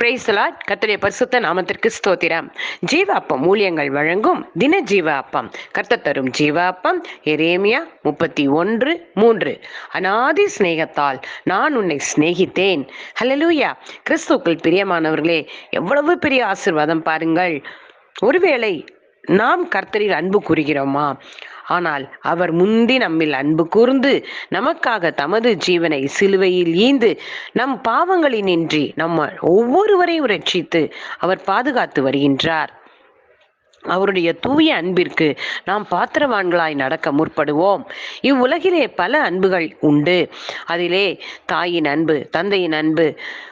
பிரேசலாட் கர்த்தருடைய பரிசுத்த நாமத்திற்கு ஸ்தோத்திரம். ஜீவ அப்பம் ஊழியங்கள் வழங்கும் தின ஜீவ அப்பம் கர்த்தர் தரும் ஜீவ அப்பம் எரேமியா முப்பத்தி ஒன்று மூன்று. அனாதி சிநேகத்தால் நான் உன்னை சிநேகித்தேன். ஹலலூயா கிறிஸ்துக்கள் பிரியமானவர்களே எவ்வளவு பெரிய ஆசிர்வாதம் பாருங்கள். ஒருவேளை நாம் கர்த்தரில் அன்பு கூறுகிறோமா? ஆனால் அவர் முந்தி நம்மில் அன்பு கூர்ந்து நமக்காக தமது ஜீவனை சிலுவையில் ஈந்து நம் பாவங்களினின்றி நம்ம ஒவ்வொருவரையும் ரட்சித்து அவர் பாதுகாத்து வருகின்றார். அவருடைய தூய அன்பிற்கு நாம் பாத்திரவான்களாய் நடக்க முற்படுவோம். இவ்வுலகிலே பல அன்புகள் உண்டு. அதிலே தாயின் அன்பு தந்தையின் அன்பு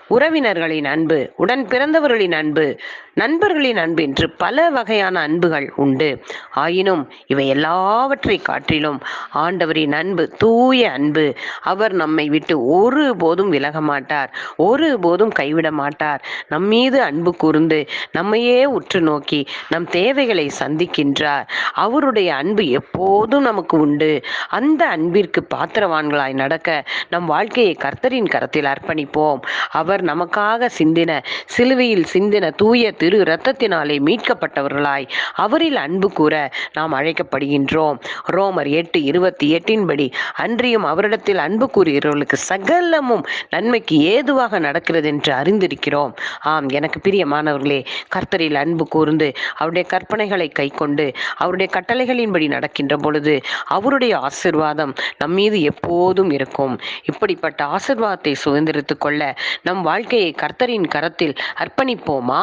உறவினர்களின் அன்பு உடன் பிறந்தவர்களின் அன்பு நண்பர்களின் அன்பு என்று பல வகையான அன்புகள் உண்டு. ஆயினும் இவை எல்லாவற்றை காட்டிலும் ஆண்டவரின் அன்பு தூய அன்பு. அவர் நம்மை விட்டு ஒரு போதும் விலக மாட்டார் ஒரு போதும் கைவிட மாட்டார். நம் மீது அன்பு கூர்ந்து நம்மையே உற்று நோக்கி நம் தேவைகளை சந்திக்கின்றார். அவருடைய அன்பு எப்போதும் நமக்கு உண்டு. அந்த அன்பிற்கு பாத்திரவான்களாய் நடக்க நம் வாழ்க்கையை கர்த்தரின் கரத்தில் அர்ப்பணிப்போம். அவர் நமக்காக சிந்தின சிலுவையில் சிந்தின தூய திரு இரத்தத்தினாலே மீட்கப்பட்டவர்களாய் அவரில் அன்பு கூற நாம் அழைக்கப்படுகின்றோம். ரோமர் எட்டு இருபத்தி எட்டின்படி அன்றியும் அவரிடத்தில் அன்பு கூறுகிறவர்களுக்கு சகலமும் நன்மைக்கு ஏதுவாக நடக்கிறது என்று அறிந்திருக்கிறோம். ஆம் எனக்கு பிரியமானவர்களே கர்த்தரில் அன்பு கூர்ந்து அவருடைய கற்பனைகளை கைக்கொண்டு அவருடைய கட்டளைகளின்படி நடக்கின்ற பொழுது அவருடைய ஆசிர்வாதம் நம் மீது எப்போதும் இருக்கும். இப்படிப்பட்ட ஆசிர்வாதத்தை சுதந்திரித்துக் கொள்ள நம் வாழ்க்கையை கர்த்தரின் கரத்தில் அர்ப்பணிப்போமா?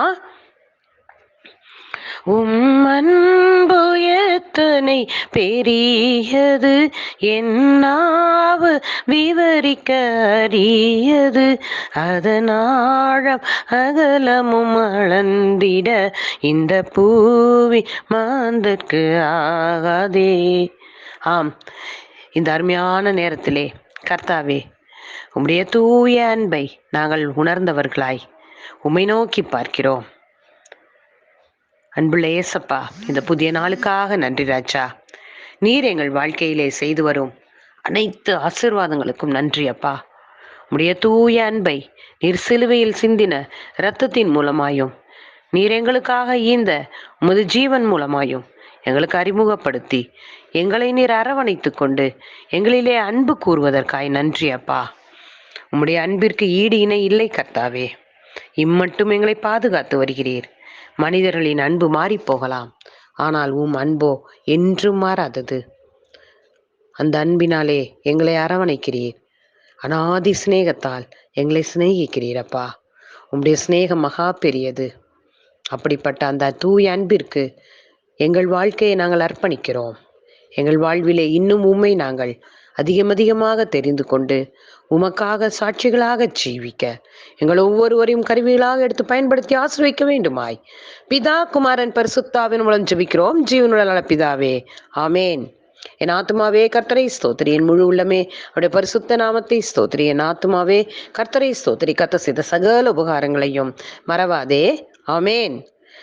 உம் அன்பு எத்தனை பெரியது என்னாவு விவரிக்க அறியது. அதனாழம் அகலமும் அளந்திட இந்த பூவி மாந்தற்கு ஆகாதே. ஆம் இந்த அருமையான நேரத்திலே கர்த்தாவே உம்முடைய தூய அன்பை நாங்கள் உணர்ந்தவர்களாய் உமை நோக்கி பார்க்கிறோம். அன்புள்ள ஏசப்பா இந்த புதிய நாளுக்காக நன்றி ராஜா. நீர் எங்கள் வாழ்க்கையிலே செய்து வரும் அனைத்து ஆசிர்வாதங்களுக்கும் நன்றி அப்பா. உம்முடைய தூய அன்பை நீர் சிலுவையில் சிந்தின இரத்தத்தின் மூலமாயும் நீர் எங்களுக்காக ஈந்த உமது ஜீவன் மூலமாயும் எங்களுக்கு அறிமுகப்படுத்தி எங்களை நீர் அரவணைத்து கொண்டு எங்களிலே அன்பு கூறுவதற்காய் நன்றி அப்பா. உம்முடைய அன்பிற்கு ஈடு இணை இல்லை கர்த்தாவே. இம்மட்டும் எங்களை பாதுகாத்து வருகிறீர். மனிதர்களின் அன்பு மாறி போகலாம் ஆனால் உம் அன்போ என்றும் மாறாதது. அந்த அன்பினாலே எங்களை அரவணைக்கிறீர். அனாதி சிநேகத்தால் எங்களை சிநேகிக்கிறீர் அப்பா. உம்முடைய சிநேகம் மகா பெரியது. அப்படிப்பட்ட அந்த தூய அன்பிற்கு எங்கள் வாழ்க்கையை நாங்கள் அர்ப்பணிக்கிறோம். எங்கள் வாழ்விலே இன்னும் உண்மை நாங்கள் அதிகம் அதிகமாக தெரிந்து கொண்டு உமக்காக சாட்சிகளாக ஜீவிக்க எங்கள் ஒவ்வொருவரையும் கருவிகளாக எடுத்து பயன்படுத்தி ஆசிர்விக்க வேண்டுமாய். பிதா குமாரன் பரிசுத்தாவின் மூலம் ஜெபிக்கிறோம். ஜீவனுள்ள பிதாவே ஆமேன். என் ஆத்மாவே கர்த்தரை ஸ்தோத்திரி. என் முழு உள்ளமே அவருடைய பரிசுத்த நாமத்தை ஸ்தோத்திரி. என் ஆத்மாவே கர்த்தரை ஸ்தோத்திரி. கத்த செய்த சகல உபகாரங்களையும் மறவாதே. ஆமேன்.